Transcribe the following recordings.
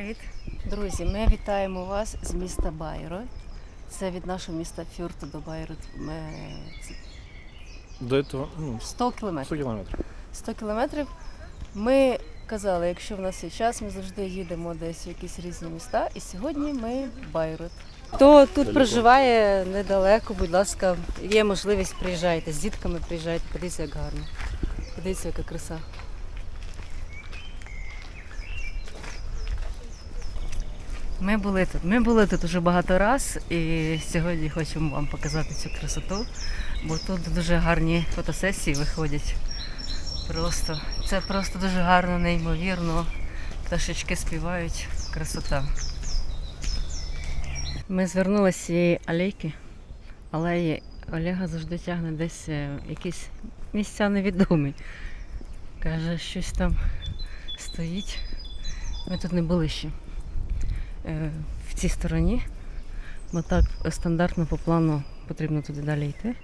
Привіт. Друзі, ми вітаємо вас з міста Байро. Це від нашого міста Фюрту до Байрут. Ми... До этого ну, 100 кілометрів. 100 кілометрів. 100 кілометрів. Ми казали, якщо в нас є час, ми завжди їдемо десь в якісь різні міста. І сьогодні ми в Байрут. Хто тут Далеко. проживає недалеко, будь ласка, є можливість приїжджайте. З дітками приїжджайте, подивіться, як гарно. Подивіться, яка краса. Ми були тут. Ми були тут уже багато раз і сьогодні хочемо вам показати цю красоту, бо тут дуже гарні фотосесії виходять. Просто це просто дуже гарно, неймовірно. Пташечки співають. Красота. Ми звернулися з цієї алейки, алеї Олега завжди тягне десь е, якісь місця невідомі. Каже, щось там стоїть. Ми тут не були ще в цій стороні, бо так стандартно по плану потрібно туди далі йти.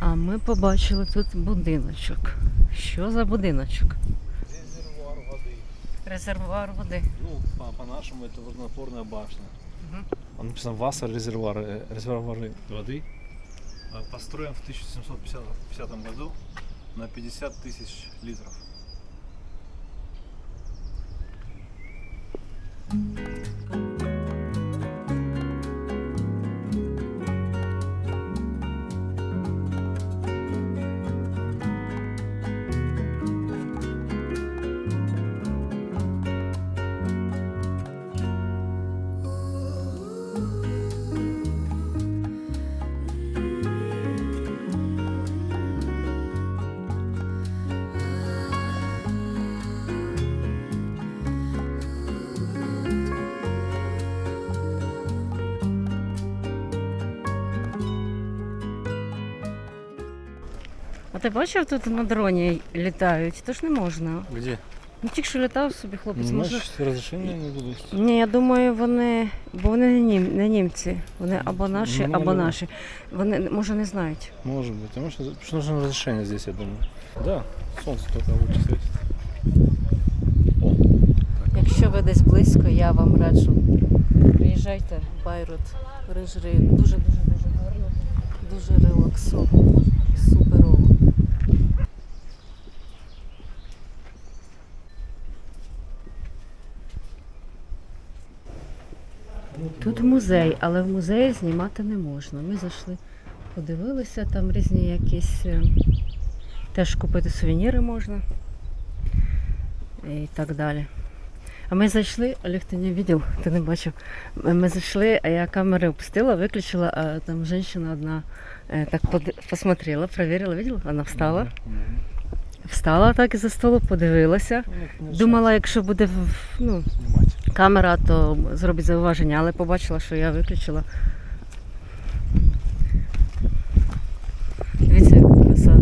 А ми побачили тут будиночок. Що за будиночок? Резервуар води. Резервуар води. Ну, по- по-нашему это водонапорная башня. Мгм. Он написано Вассер резервуар, э, резервуар воды. А, Построен в 1750 году на 50 тысяч литров. А ти бачив, тут на дроні літають? То ж не можна. Где? Ну тільки що літав собі хлопець. Ну, може... разрешение не дадут. Ні, я думаю, вони. Бо вони не, нім... не німці. Вони або наші, Ну, або ну. наші. Вони може не знають. Может быть. Потому что, потому что нужно разрешение здесь, я думаю. Да, солнце только лучше светит. О, Якщо ви десь близько, я вам раджу. Приїжджайте в Байрут. Рижри дуже дуже дуже гарно, дуже релаксово, суперово. Тут музей, але в музеї знімати не можна. Ми зайшли, подивилися, там різні якісь е, теж купити сувеніри можна і так далі. А ми зайшли, Олег, ти не бачив, ти не бачив. Ми зайшли, а я камери опустила, виключила, а там жінка одна е, так под- посмотрела, проверила, видела? Вона встала. Встала так із-за столу, подивилася. Ну, Думала, якщо буде ну. Камера, то зробить зауваження, але побачила, що я виключила. Дивіться, яка краса.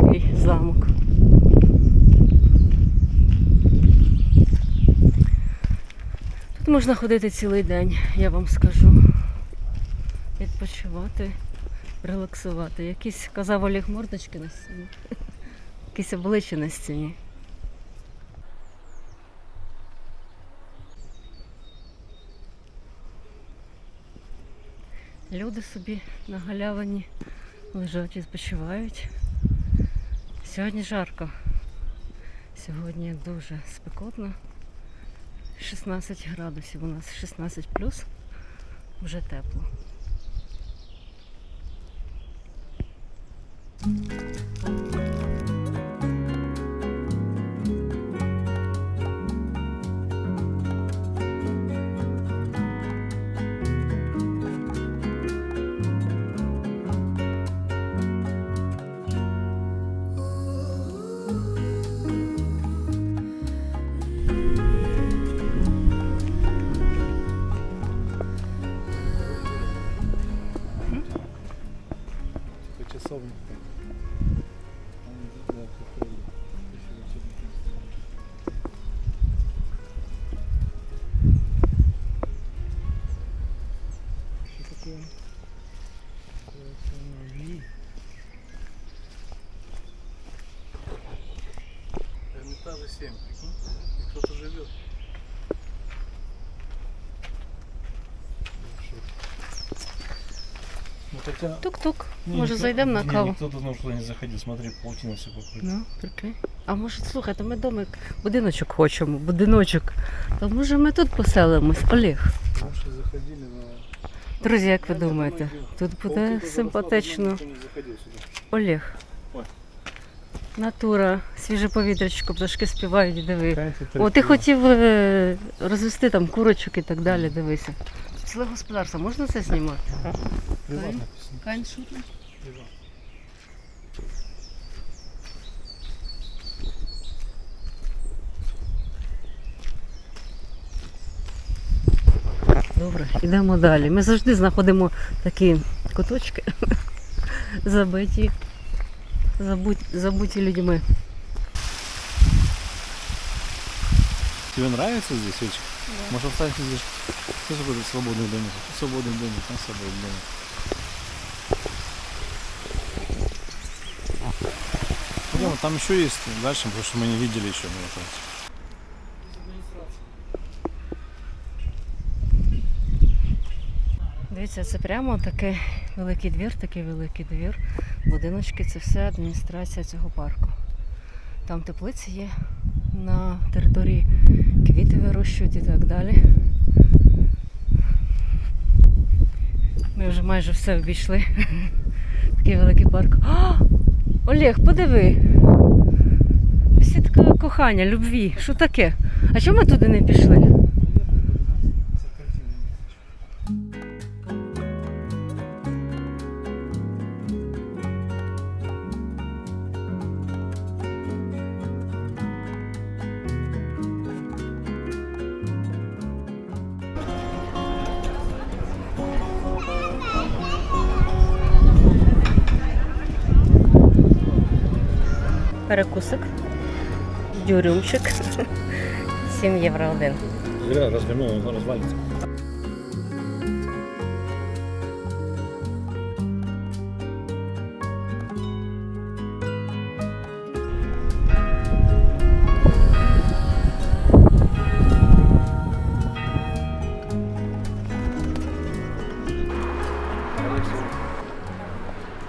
Такий замок. Тут можна ходити цілий день, я вам скажу. Відпочивати, релаксувати. Якісь казав Олег мордочки на стіні. Якісь обличчя на стіні. Люди собі на галявині лежать, і спочивають. Сьогодні жарко. Сьогодні дуже спекотно. 16 градусів у нас 16 плюс. Вже тепло. Этажей 7, прикинь. И кто-то живет. Ну хотя... Тук-тук. не, Може никто- зайдемо на не, каву? Никто давно туда не заходил, смотри, паутина все покрыта. Ну, прикинь. А може, слухайте, ми домик, будиночок хочемо, будиночок. То може ми тут поселимось, Олег. Раньше заходили, но... Друзі, як ви думаєте, тут буде симпатично. Олег. Натура, свіже повітрячко, пташки співають, диви. О, ти хотів е, розвести там курочок і так далі, дивися. Ціле господарство, можна це знімати? Шутер? Приват. Добре, йдемо далі. Ми завжди знаходимо такі куточки забиті, забуть, забуті людьми. Тебе нравится здесь, Ильич? Может, останешься здесь? Что будет свободный домик? Свободный домик, а свободный домик. Пойдем, там еще есть дальше, потому что мы не видели еще. мне кажется. Дивіться, це прямо такий великий двір, такий великий двір. Будиночки це все адміністрація цього парку. Там теплиці є на території, квіти вирощують і так далі. Ми вже майже все обійшли. Такий великий парк. А! Олег, подиви. Сітка кохання, любві. Що таке? А чому ми туди не пішли? Перекусик. Дюрюмчик. 7 євро один. Зря развернул,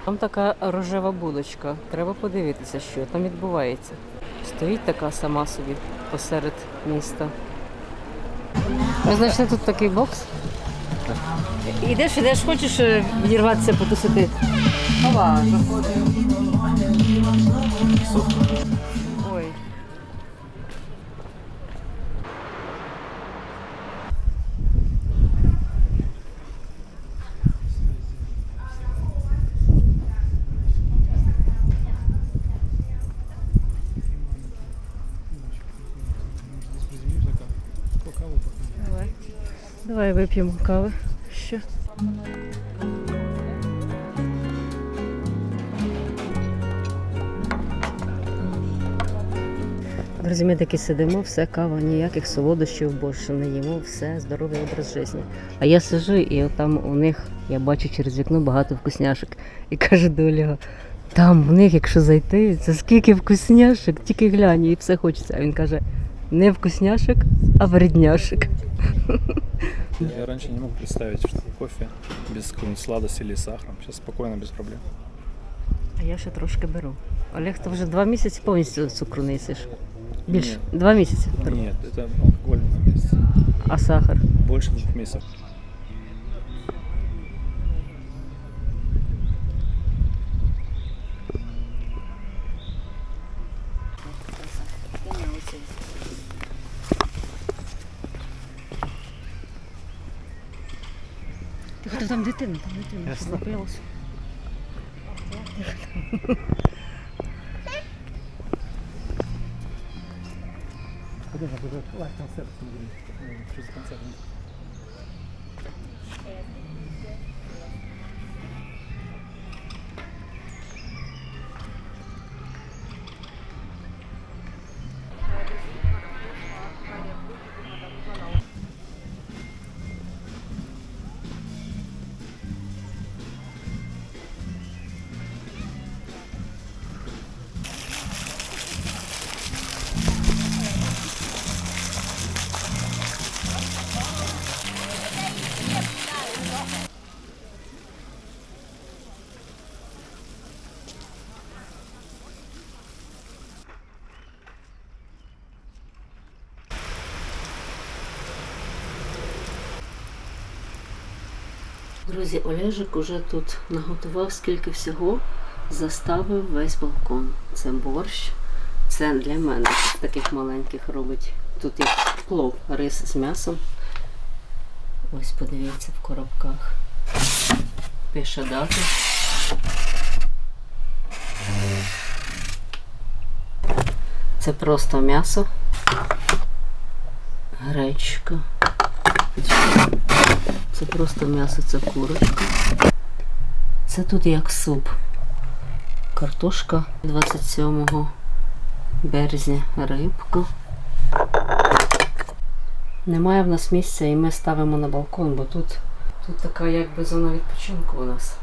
Там така рожева будочка. Треба подивитися, що там відбувається. Стоїть така сама собі посеред міста. Ми знайшли тут такий бокс. Ідеш, ідеш, хочеш е, відірватися, потусити. Ова, Ой. Давай. Давай вип'ємо кави. Ще. Друзі, ми таки сидимо, все кава, ніяких солодощів більше не їмо, все здоровий образ життя. А я сижу і там у них я бачу через вікно багато вкусняшок. І кажу до Олега, там в них, якщо зайти, це скільки вкусняшок, тільки глянь, і все хочеться. А він каже, не вкусняшек, а вредняшек. Я раньше не мог представить, что кофе без какой-нибудь сладости или сахара. Сейчас спокойно, без проблем. А я ще трошки беру. Олег, ти вже два місяці повністю цукру не їсиш. Більше. Ні. Два місяці. Нет, это алкоголь на месяц. А сахар? Больше двух месяцев. Ясно. що напилася. Подожди, подожди, лайк концерт. Что за концерт? Друзі, Олежик уже тут наготував скільки всього, заставив весь балкон. Це борщ. Це для мене таких маленьких робить. Тут як плов, рис з м'ясом. Ось подивіться в коробках. Пише дати. Це просто м'ясо. Гречка. Це просто м'ясо, це курочка. Це тут як суп. Картошка 27 березня, рибка. Немає в нас місця і ми ставимо на балкон, бо тут, тут така якби зона відпочинку у нас.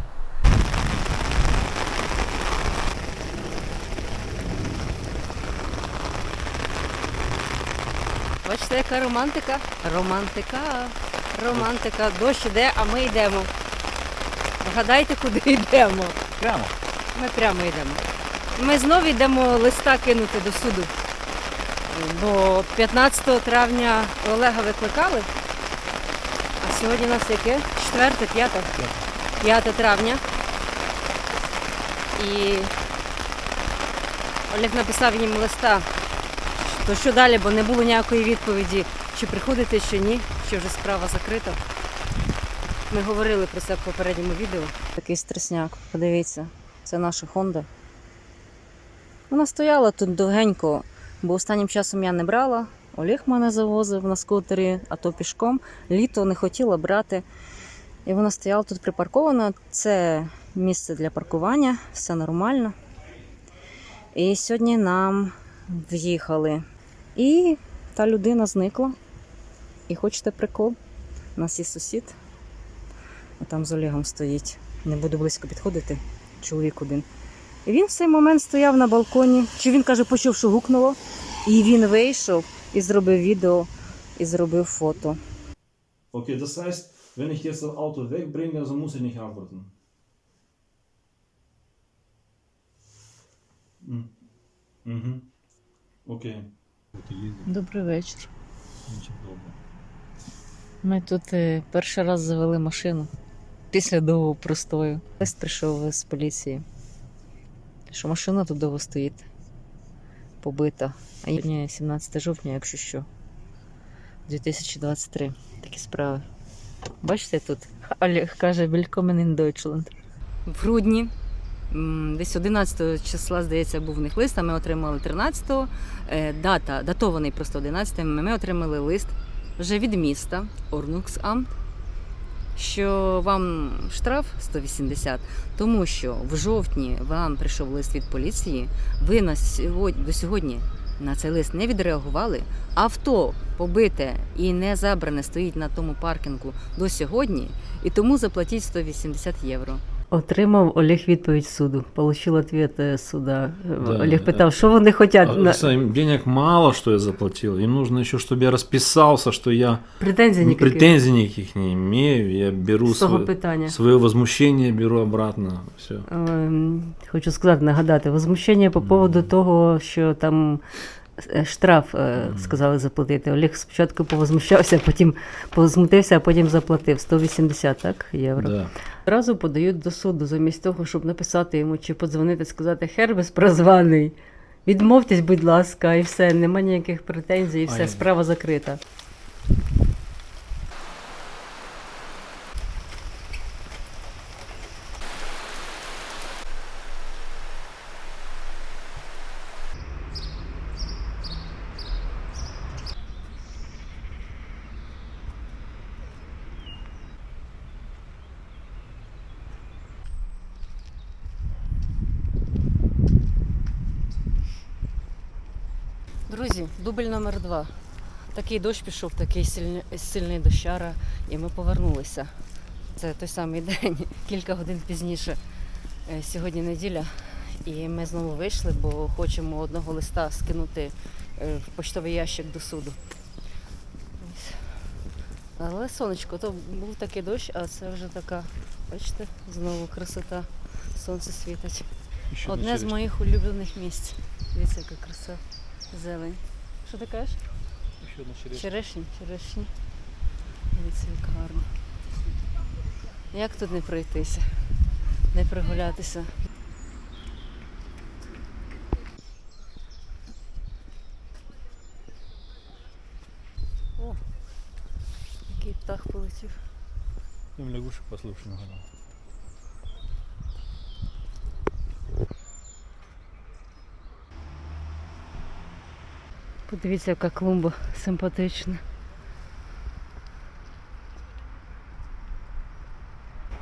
Бачите, яка романтика? Романтика. Романтика. Дощ іде, а ми йдемо. Вгадайте, куди йдемо. Прямо. Ми прямо йдемо. Ми знову йдемо листа кинути до суду. Бо 15 травня Олега викликали. А сьогодні у нас яке? 4, 5? 5 травня. І Олег написав їм листа, то що далі, бо не було ніякої відповіді, чи приходити, чи ні, чи вже справа закрита. Ми говорили про це в попередньому відео. Такий стресняк, подивіться, це наша Honda. Вона стояла тут довгенько, бо останнім часом я не брала. Олег мене завозив на скутері, а то пішком. Літо не хотіла брати. І вона стояла тут припаркована. Це місце для паркування, все нормально. І сьогодні нам в'їхали. І та людина зникла. І хочете прикол? У нас є сусід. А там з Олегом стоїть. Не буду близько підходити. Чоловік один. І він в цей момент стояв на балконі. Чи він каже, почув, що гукнуло. І він вийшов і зробив відео, і зробив фото. Okay, das heißt, wenn ich jetzt das Auto wegbringe, so muss ich nicht antworten. Mhm. Mhm. Okay. Добрий вечір. Ми тут е, перший раз завели машину після довгого простою. Лист прийшов з поліції, що машина тут довго стоїть, побита. А сьогодні 17 жовтня, якщо що, 2023. Такі справи. Бачите тут? Олег каже in Deutschland. В грудні, десь 11 числа, здається, був в них лист, а ми отримали 13-го. Е, Дата, датований просто 11-м, ми отримали лист вже від міста Орнуксамт, що вам штраф 180, тому що в жовтні вам прийшов лист від поліції. Ви на сьогодні до сьогодні на цей лист не відреагували. Авто побите і не забране стоїть на тому паркінгу до сьогодні, і тому заплатіть 180 євро. Отримав Олег відповідь суду. Получив відповідь е, суда. Да, Олег питав, що вони хочуть. Им денег мало, что я заплатил. Им нужно еще, чтобы я расписался, что я Претензій ніяких претензий никаких не имею. Я беру свое, свое возмущение, беру обратно. Все. Ем, Хочу сказати, нагадати, возмущення по поводу того, що там е, штраф е, сказали заплатити. Олег спочатку повозмущався, потім повозмутився, а потім заплатив 180 так, євро. Да. Одразу подають до суду, замість того, щоб написати йому чи подзвонити, сказати Хербес прозваний. Відмовтесь, будь ласка, і все, нема ніяких претензій, і все, справа закрита. Друзі, дубль номер два. Такий дощ пішов, такий сильний, сильний дощара, і ми повернулися. Це той самий день, кілька годин пізніше. Е, Сьогодні неділя, і ми знову вийшли, бо хочемо одного листа скинути е, в поштовий ящик до суду. Але сонечко, то був такий дощ, а це вже така, бачите, знову красота. Сонце світить. Одне з моїх улюблених місць. Дивіться, яка краса. Зелень. Що ти кажеш? Еще одна черешня. Черешні, черешні. Дивіться, як гарно. Як тут не пройтися, не прогулятися? О, який птах полетів. Там лягушек послушай Подивіться, яка клумба симпатична.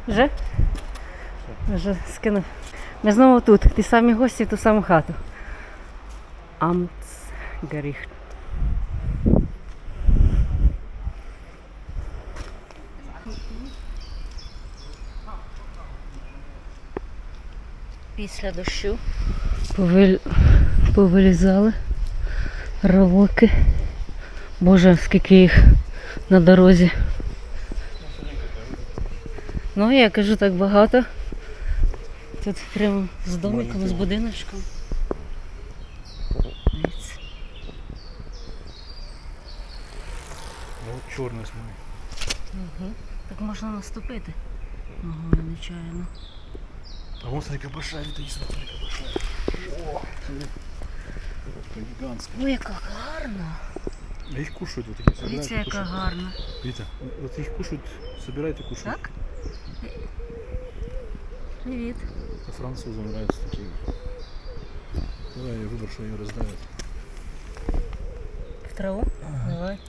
Вже? Вже скинув. Ми знову тут. Ті самі гості, ту саму хату. Амцгеріхт. Після дощу повилізали равоки. Боже, скільки їх на дорозі. Ну, я кажу так багато. Тут прямо з домиком, з будиночком. Ну, вот черный. Угу. Так можна наступити. Ногою нечаянно. А вон смотри, какая большая, это есть, смотри, какая большая. О, смотри. Какая гигантская. Ой, яка гарна. А их кушают, вот такие собирают Дивіться, и яка кушают. гарна. Вита, вот их кушают, собирают и кушают. Так? Привіт. Это французам нравятся такие. Давай я выброшу ее раздавят. В траву? Давай.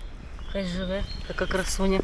Хай живе. Така красуня.